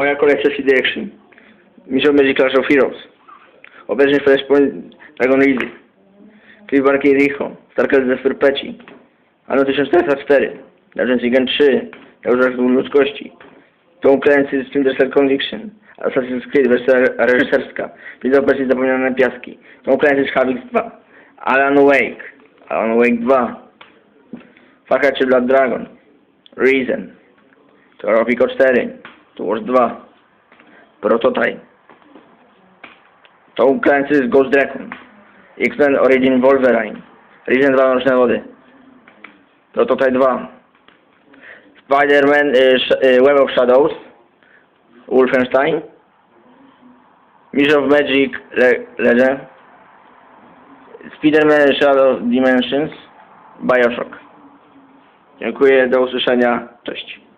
Moja kolekcja CD Action. Mission Magic Clash of Heroes. Obecnie Flashpoint Dragon League. Cliff Barker Richo. Starker Zephyr Peci. Anno 1404. Legends Gen 3. Eurzach ludzkości. Tom Clancy Splinter Cell Conviction. Assassin's Creed wersja reżyserska. Wideo wersji Zapomniane Piaski. Tom Clancy's Havix 2. Alan Wake. Alan Wake 2. Faka czy Blood Dragon. Reason. Tropico 4. Tours 2. Prototype. Tom Clancy's Ghost Recon. X-Men Origin Wolverine. Reason 2 Mroczne Wody. Prototype 2. Spider-Man y, y, Web of Shadows. Wolfenstein. Mission of Magic Le Legend. Spider-Man Shadow Dimensions. Bioshock. Dziękuję, do usłyszenia. Cześć.